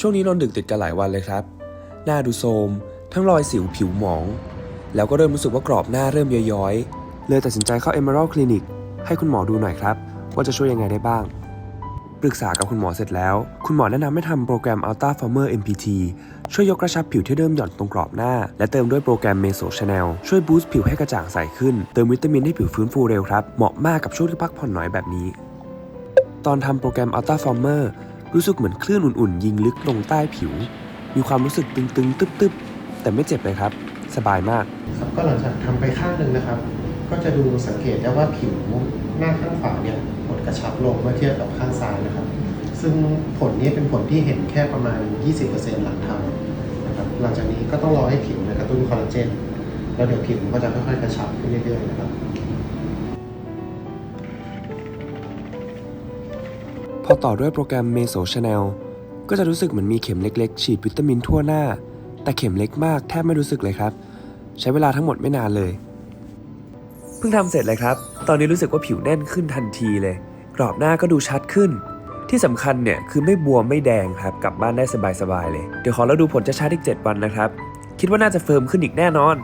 ช่วงนี้นอนดึกติดกันหลายวันเลยครับ หน้าดูโทรมทั้งรอยสิวผิวหมอง แล้วก็เริ่มรู้สึกว่ากรอบหน้าเริ่มย้อยๆ เลยตัดสินใจเข้า Emerald Clinic ให้คุณหมอดูหน่อยครับ ว่าจะช่วยยังไงได้บ้าง ปรึกษากับคุณหมอเสร็จแล้ว คุณหมอแนะนำให้ทำโปรแกรม Ultra Former MPT ช่วยยกกระชับผิวที่เริ่มหย่อนตรงกรอบหน้า และเติมด้วยโปรแกรม Meso Channel ช่วยบูสต์ผิวให้กระจ่างใสขึ้น เติมวิตามินให้ผิวฟื้นฟูเร็วครับ เหมาะมากกับช่วงที่พักผ่อนน้อยแบบนี้ ตอนทำโปรแกรม Ultra Former รู้สึกเหมือนคลื่นอุ่นๆ ยิงลึกลงใต้ผิว มีความรู้สึกตึงๆ ตึ๊บๆ แต่ไม่เจ็บเลยครับ สบายมากครับก็หลังจากทำไปข้างหนึ่งนะครับ ก็จะดูสังเกตได้ว่าผิวหน้าข้างขวาเนี่ยหดกระชับลงเมื่อเทียบกับข้างซ้ายนะครับ ซึ่งผลนี้เป็นผลที่เห็นแค่ประมาณ 20%หลังทำนะครับหลังจากนี้ก็ต้องรอให้ผิวนยกระตุ้นคอลลาเจนแล้วเดี๋ยวผิวก็จะค่อยๆกระชับขึ้นเรื่อยๆนะครับ พอต่อด้วยโปรแกรม Meso Channel ก็จะรู้สึกเหมือนมีเข็มเล็กๆ ฉีดวิตามินทั่วหน้า แต่เข็มเล็กมากแทบไม่รู้สึกเลยครับ ใช้เวลาทั้งหมดไม่นานเลย เพิ่งทำเสร็จเลยครับ ตอนนี้รู้สึกว่าผิวแน่นขึ้นทันทีเลย กรอบหน้าก็ดูชัดขึ้น ที่สำคัญเนี่ยคือไม่บวมไม่แดงครับกลับบ้านได้สบายๆเลย เดี๋ยวขอเราดูผลจะชัดอีก 7 วันนะครับ คิดว่าน่าจะเฟิร์มขึ้นอีกแน่นอน